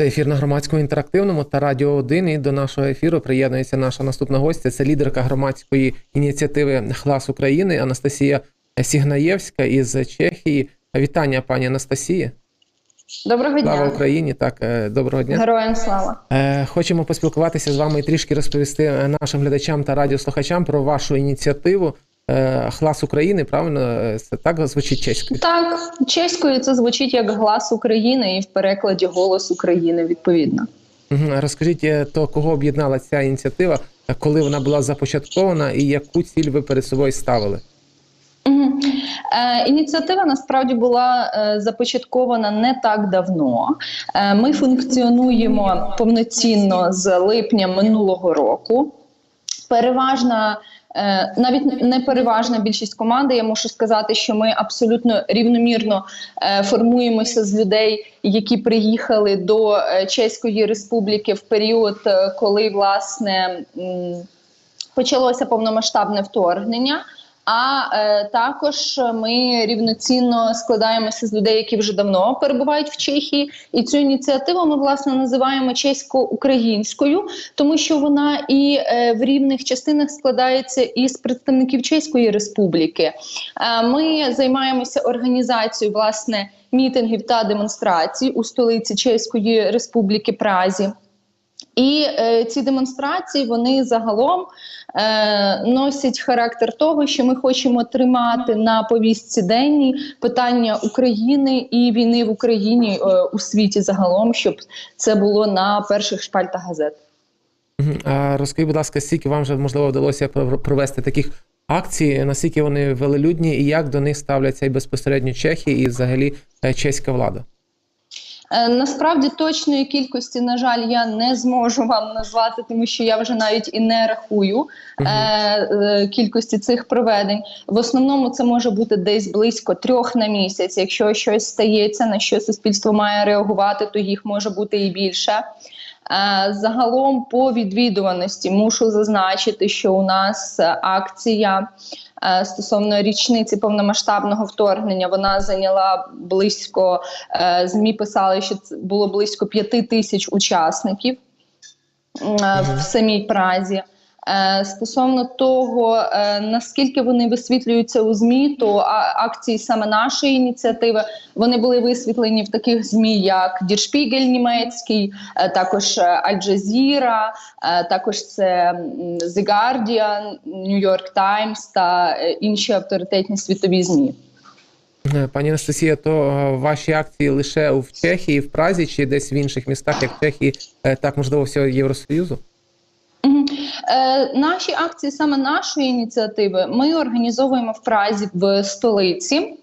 Це ефір на громадському інтерактивному та радіо 1. І до нашого ефіру приєднується наша наступна гостя. Це лідерка громадської ініціативи Хлас України Анастасія Сігнаєвська із Чехії. Вітання, пані Анастасії. Доброго Слава. Україні! Так, е, доброго дня. Героям слава. Е, Хочемо поспілкуватися з вами і трішки розповісти нашим глядачам та радіослухачам про вашу ініціативу е, Хлас України. Правильно Е, це так звучить чеською? Так, чеською це звучить як глас України і в перекладі голос України відповідно. Розкажіть, е, то кого об'єднала ця ініціатива, коли вона була започаткована, і яку ціль ви перед собою ставили? Ініціатива насправді була започаткована не так давно. Ми функціонуємо повноцінно з липня минулого року. Переважна, навіть не переважна більшість команди. Я можу сказати, що ми абсолютно рівномірно е, формуємося з людей, які приїхали до е, Чеської Республіки в період, е, коли власне почалося повномасштабне вторгнення. А е, також ми рівноцінно складаємося з людей, які вже давно перебувають в Чехії, і цю ініціативу ми власне називаємо чесько-українською, тому що вона і е, в рівних частинах складається із представників Чеської Республіки. Е, ми займаємося організацією власне мітингів та демонстрацій у столиці Чеської Республіки Празі. І е, ці демонстрації вони загалом е, носять характер того, що ми хочемо тримати на повістці денній питання України і війни в Україні е, у світі загалом, щоб це було на перших шпальтах газет. Розкажіть, будь ласка, скільки вам вже можливо вдалося пров- провести таких акцій, наскільки вони велелюдні, і як до них ставляться і безпосередньо чехи, і взагалі е, чеська влада? Е, Насправді точної кількості, на жаль, я не зможу вам назвати, тому що я вже навіть і не рахую е, е, кількості цих проведень. В основному це може бути десь близько трьох на місяць. Якщо щось стається, на що суспільство має реагувати, то їх може бути і більше. Е, Загалом по відвідуваності мушу зазначити, що у нас акція стосовно річниці повномасштабного вторгнення вона зайняла близько е, змі писали, що це було близько п'яти тисяч учасників е, в самій Празі. Е, Стосовно того, е, наскільки вони висвітлюються у змі, то акції саме нашої ініціативи вони були висвітлені в таких змі, як Spiegel німецький, е, також Al Jazeera, також це The Guardian, New York Times та інші авторитетні світові змі. Пані Анастасія, то ваші акції лише в Чехії, в Празі, чи десь в інших містах, як Чехії, е, так можливо всього Євросоюзу? Е, наші акції, саме нашої ініціативи, ми організовуємо в Празі в столиці.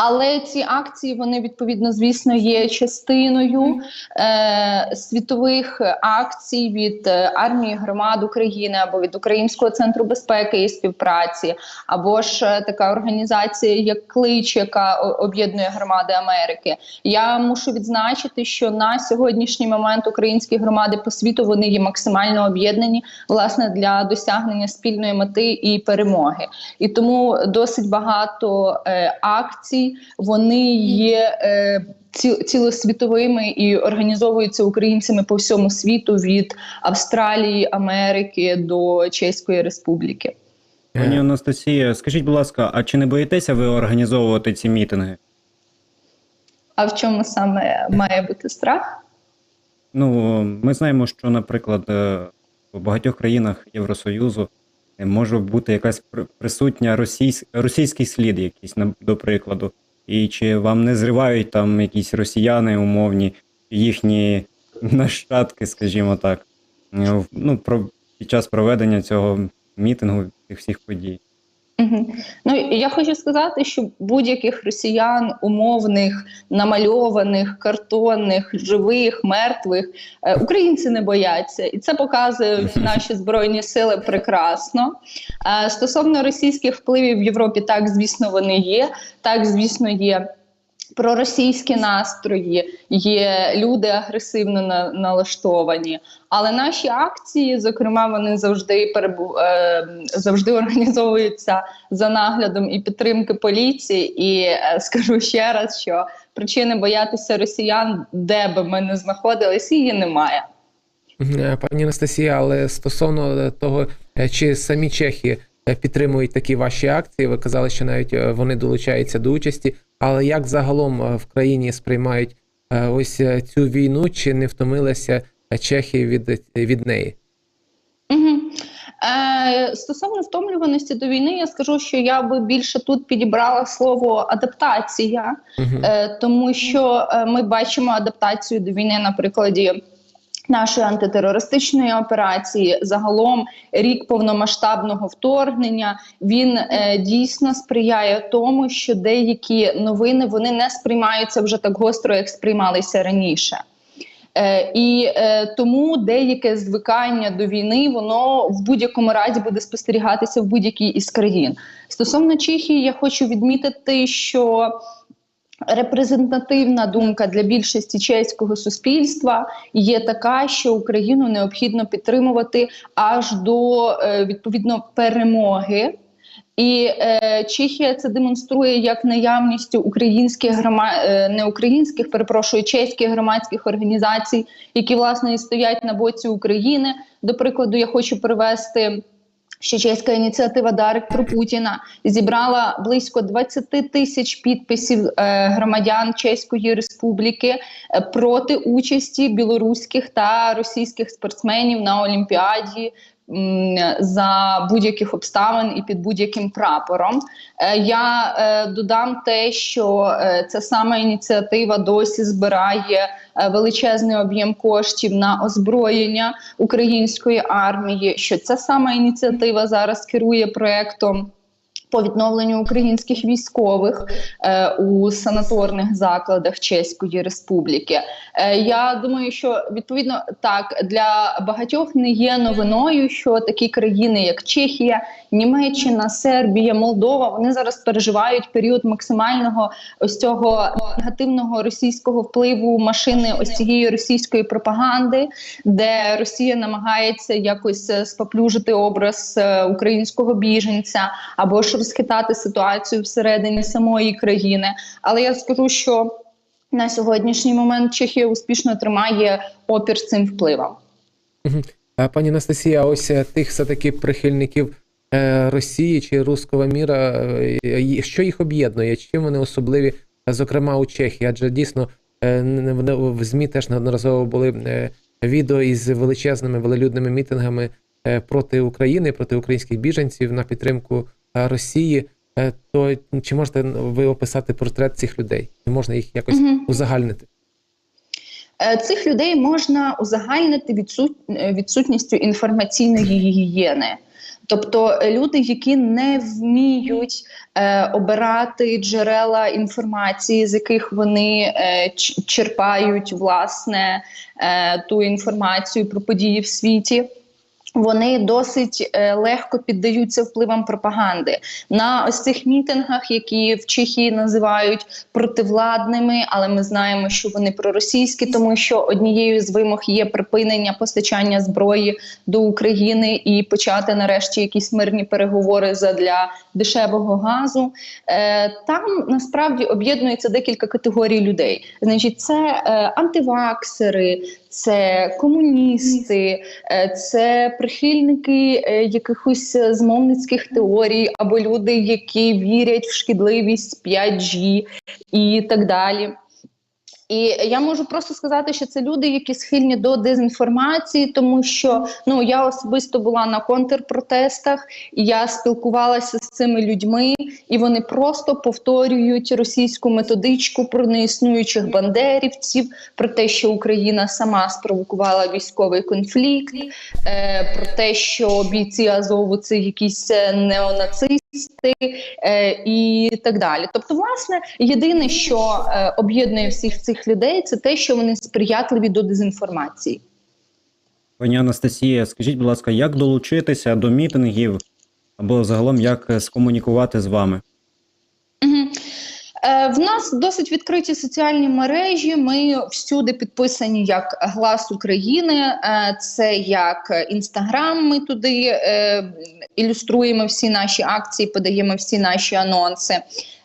Але ці акції вони відповідно, звісно, є частиною е, світових акцій від е, армії громад України або від Українського центру безпеки і співпраці, або ж е, така організація, як Клич, яка об'єднує громади Америки. Я мушу відзначити, що на сьогоднішній момент українські громади по світу вони є максимально об'єднані власне для досягнення спільної мети і перемоги. І тому досить багато е, акцій вони є е, ці, цілосвітовими і організовуються українцями по всьому світу від Австралії, Америки до Чеської Республіки. Пані Е, Анастасія, скажіть, будь ласка, а чи не боїтеся ви організовувати ці мітинги? А в чому саме має бути страх? Ну, ми знаємо, що, наприклад, е, в багатьох країнах Євросоюзу е, може бути якась при- присутня російсь... російський слід, якийсь, до прикладу. І чи вам не зривають там якісь росіяни умовні, їхні нащадки, скажімо так, е, ну, про... під час проведення цього мітингу, цих всіх подій? Ну я хочу сказати, що будь-яких росіян, умовних, намальованих, картонних, живих, мертвих, е, українці не бояться, і це показують наші збройні сили прекрасно. Е, Стосовно російських впливів в Європі, так звісно, вони є. Так, звісно, є. Проросійські настрої, є люди агресивно на, налаштовані. Але наші акції, зокрема, вони завжди перебу, е, завжди організовуються за наглядом і підтримки поліції. І е, скажу ще раз, що причини боятися росіян, де би ми не знаходились, її немає. Е, Пані Анастасія, але стосовно того, е, чи самі чехи підтримують такі ваші акції, ви казали, що навіть е, вони долучаються до участі. Але як загалом е, в країні сприймають е, ось е, цю війну, чи не втомилися е, чехи від, від неї? Угу. Е, стосовно втомлюваності до війни, я скажу, що я би більше тут підібрала слово адаптація, Мгм. е, тому що е, ми бачимо адаптацію до війни на прикладі. Нашої антитерористичної операції загалом рік повномасштабного вторгнення він е, дійсно сприяє тому, що деякі новини вони не сприймаються вже так гостро, як сприймалися раніше. Е, і е, тому деяке звикання до війни воно в будь-якому разі буде спостерігатися в будь-якій із країн. Стосовно Чехії, я хочу відмітити, що репрезентативна думка для більшості чеського суспільства є така, що Україну необхідно підтримувати аж до е, відповідно перемоги. І е, Чехія це демонструє як наявністю українських грома... е, не українських, перепрошую, чеських громадських організацій, які власне і стоять на боці України. До прикладу, я хочу привести. Що чеська ініціатива Дарик про Путіна зібрала близько 20 тисяч підписів е, громадян Чеської Республіки е, проти участі білоруських та російських спортсменів на Олімпіаді за будь-яких обставин і під будь-яким прапором. Е, Я е, додам те, що е, ця сама ініціатива досі збирає величезний об'єм коштів на озброєння української армії. Що ця сама ініціатива зараз керує проектом. По відновленню українських військових е, у санаторних закладах Чеської Республіки, е, я думаю, що відповідно так для багатьох не є новиною, що такі країни, як Чехія, Німеччина, Сербія, Молдова, вони зараз переживають період максимального ось цього негативного російського впливу машини ось цієї російської пропаганди, де Росія намагається якось е, споплюжити образ е, українського біженця або ж розхитати ситуацію всередині самої країни. Але я скажу, що на сьогоднішній момент Чехія успішно тримає опір цим впливам. Пані Анастасія, ось е, тих все-таки прихильників е, Росії чи руського міра, е, що їх об'єднує? Чим вони особливі, зокрема у Чехії? Адже дійсно в ЗМІ теж неодноразово були відео із величезними велелюдними мітингами проти України, проти українських біженців на підтримку Росії. Е, То чи можете ви описати портрет цих людей? Чи можна їх якось Мгм. узагальнити? Е, Цих людей можна узагальнити відсут... е, відсутністю інформаційної гігієни. Тобто е, люди, які не вміють е, обирати джерела інформації, з яких вони е, черпають власне е, ту інформацію про події в світі. Вони досить е, легко піддаються впливам пропаганди на ось цих мітингах, які в Чехії називають противладними, але ми знаємо, що вони проросійські, тому що однією з вимог є припинення постачання зброї до України і почати нарешті якісь мирні переговори задля дешевого газу. Е, там насправді об'єднується декілька категорій людей. Значить, це е, антиваксери, це комуністи, е, це прихильники е, якихось змовницьких теорій або люди, які вірять в шкідливість 5G і так далі. І я можу просто сказати, що це люди, які схильні до дезінформації, тому що ну я особисто була на контрпротестах, я спілкувалася з цими людьми, і вони просто повторюють російську методичку про неіснуючих бандерівців, про те, що Україна сама спровокувала військовий конфлікт, е, про те, що бійці Азову це якісь е, неонацисти е, і так далі. Тобто, власне, єдине, що е, об'єднує всіх цих людей, це те, що вони сприятливі до дезінформації. Пані Анастасія, скажіть, будь ласка, як долучитися до мітингів або загалом як скомунікувати з вами? Е, В нас досить відкриті соціальні мережі. Ми всюди підписані як Глас України. Е, Це як Інстаграм. Ми туди е, ілюструємо всі наші акції, подаємо всі наші анонси.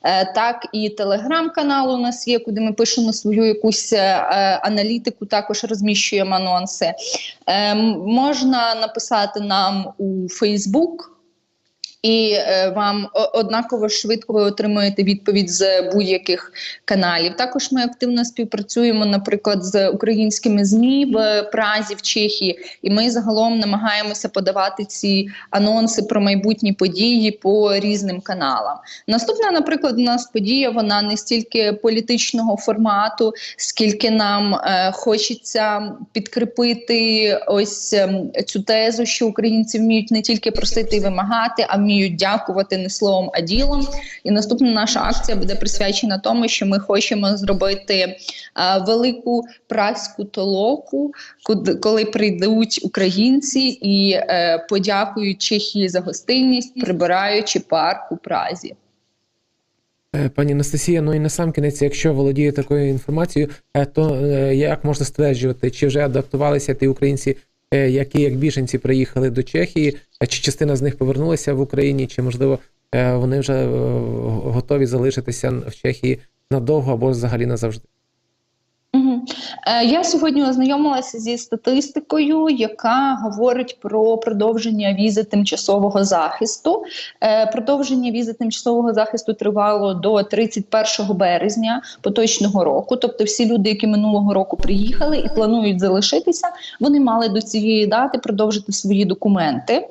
Е, так і телеграм-канал у нас є, куди ми пишемо свою якусь е, аналітику, також розміщуємо анонси. Е, можна написати нам у Фейсбук. І е, вам однаково швидко ви отримуєте відповідь з будь-яких каналів. Також ми активно співпрацюємо, наприклад, з українськими змі в Празі, в Чехії, і ми загалом намагаємося подавати ці анонси про майбутні події по різним каналам. Наступна, наприклад, у нас подія вона не стільки політичного формату, скільки нам е, хочеться підкріпити ось ем, цю тезу, що українці вміють не тільки просити і вимагати, а вміють дякувати не словом, а ділом. І наступна наша акція буде присвячена тому, що ми хочемо зробити е, велику праську толоку, коли прийдуть українці і е, подякують Чехії за гостинність, прибираючи парк у Празі. Е, Пані Анастасія, ну і на сам кінець, якщо володіє такою інформацією, то як можна стверджувати, чи вже адаптувалися ті українці, які як біженці приїхали до Чехії, е, чи частина з них повернулася в Україні, чи можливо е, вони вже е, готові залишитися в Чехії надовго або взагалі назавжди? Е, Я сьогодні ознайомилася зі статистикою, яка говорить про продовження візи тимчасового захисту. Е, Продовження візи тимчасового захисту тривало до 31 березня поточного року. Тобто, всі люди, які минулого року приїхали і планують залишитися, вони мали до цієї дати продовжити свої документи.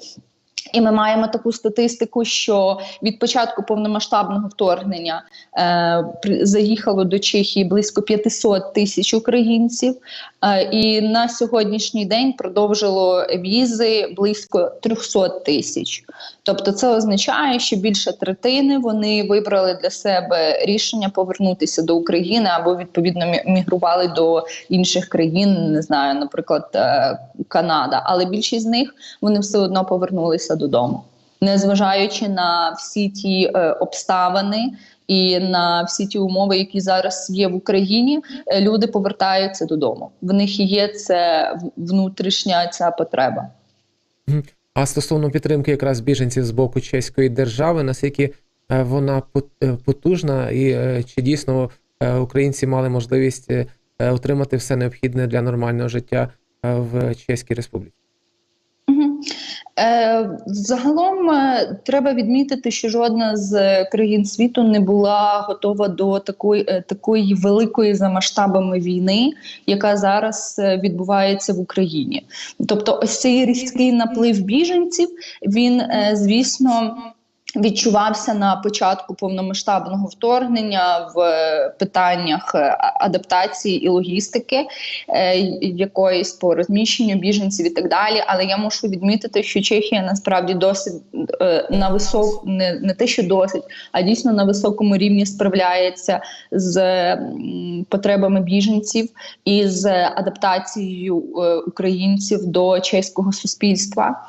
І ми маємо таку статистику, що від початку повномасштабного вторгнення е, заїхало до Чехії близько 500 тисяч українців, е, і на сьогоднішній день продовжило візи близько 300 тисяч. Тобто, це означає, що більше третини вони вибрали для себе рішення повернутися до України або відповідно мігрували до інших країн, не знаю, наприклад, е, Канада. Але більшість з них вони все одно повернулися додому, незважаючи на всі ті е, обставини. І на всі ті умови, які зараз є в Україні, е, люди повертаються додому. В них є це внутрішня ця потреба. А стосовно підтримки якраз біженців з боку чеської держави, наскільки е, вона е, потужна, і чи дійсно українці мали можливість отримати все необхідне для нормального життя в Чеській Республіці? Е, загалом е, треба відмітити, що жодна з країн світу не була готова до такої, е, такої великої за масштабами війни, яка зараз відбувається в Україні. Тобто, ось цей різкий наплив біженців, він, звісно. Відчувався на початку повномасштабного вторгнення в е, питаннях е, адаптації і логістики, е, якоїсь по розміщенню біженців і так далі. Але я мушу відмітити, що Чехія насправді досить на висок, не, не те, що досить, а дійсно на високому рівні справляється з потребами біженців і з адаптацією українців до чеського суспільства.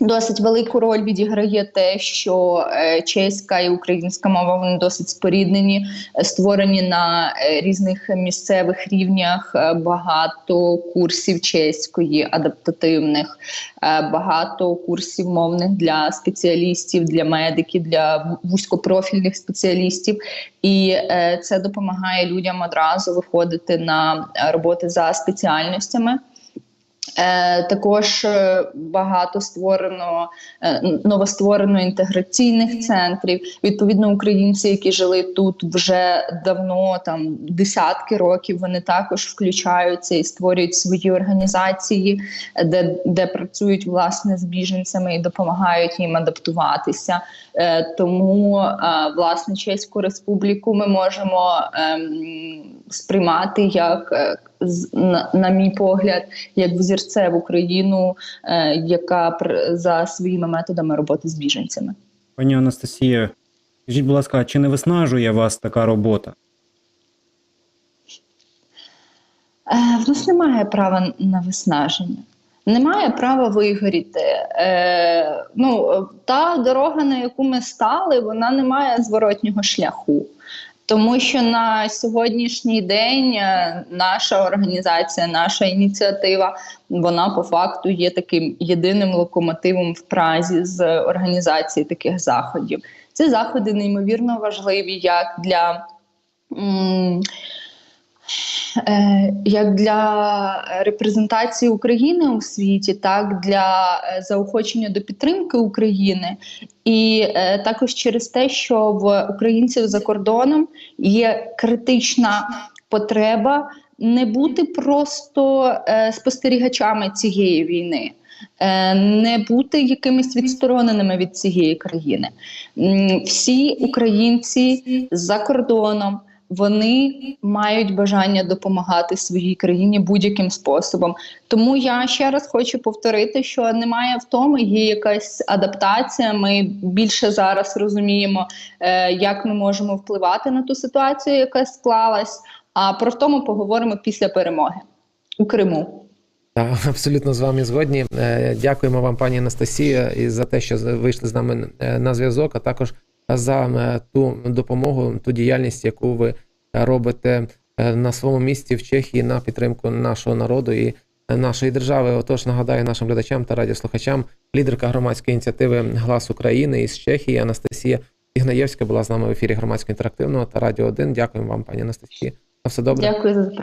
Досить велику роль відіграє те, що е, чеська і українська мова вони досить споріднені, е, створені на е, різних місцевих рівнях. Багато курсів чеської адаптативних, багато курсів мовних для спеціалістів, для медиків, для вузькопрофільних спеціалістів, і це допомагає людям одразу виходити на роботи за спеціальностями. Е, також е, багато створено е, новостворено інтеграційних центрів. Відповідно, українці, які жили тут вже давно, там десятки років, вони також включаються і створюють свої організації, де, де працюють власне з біженцями і допомагають їм адаптуватися. Тому власне Чеську республіку ми можемо ем, сприймати як на, на мій погляд, як взірцеву країну, е, яка пр- за своїми методами роботи з біженцями. Пані Анастасія, скажіть, будь ласка, чи не виснажує вас така робота? Е, в нас немає права на виснаження. Немає права вигоріти. Е, ну, та дорога, на яку ми стали, вона не має зворотнього шляху. Тому що на сьогоднішній день е, наша організація, наша ініціатива, вона по факту є таким єдиним локомотивом в Празі з організації таких заходів. Ці заходи неймовірно важливі як для. м, Як для репрезентації України у світі, так для е, заохочення до підтримки України, і е, також через те, що в українців за кордоном є критична потреба не бути просто е, спостерігачами цієї війни, е, не бути якимись відстороненими від цієї країни. Всі українці за кордоном. Вони мають бажання допомагати своїй країні будь-яким способом. Тому я ще раз хочу повторити, що немає втоми, є якась адаптація. Ми більше зараз розуміємо, е, як ми можемо впливати на ту ситуацію, яка склалась. А про втому поговоримо після перемоги у Криму. Так, абсолютно з вами згодні. Е, Дякуємо вам, пані Анастасія, і за те, що вийшли з нами е, на зв'язок, а також за ту допомогу, ту діяльність, яку ви робите е, на своєму місці в Чехії на підтримку нашого народу і е, нашої держави. Отож, нагадаю нашим глядачам та радіослухачам, лідерка громадської ініціативи Глас України із Чехії Анастасія Ігнаєвська була з нами в ефірі громадського інтерактивного та радіо 1. Дякуємо вам, пані Анастасія. На все добре. Дякую за запрошення.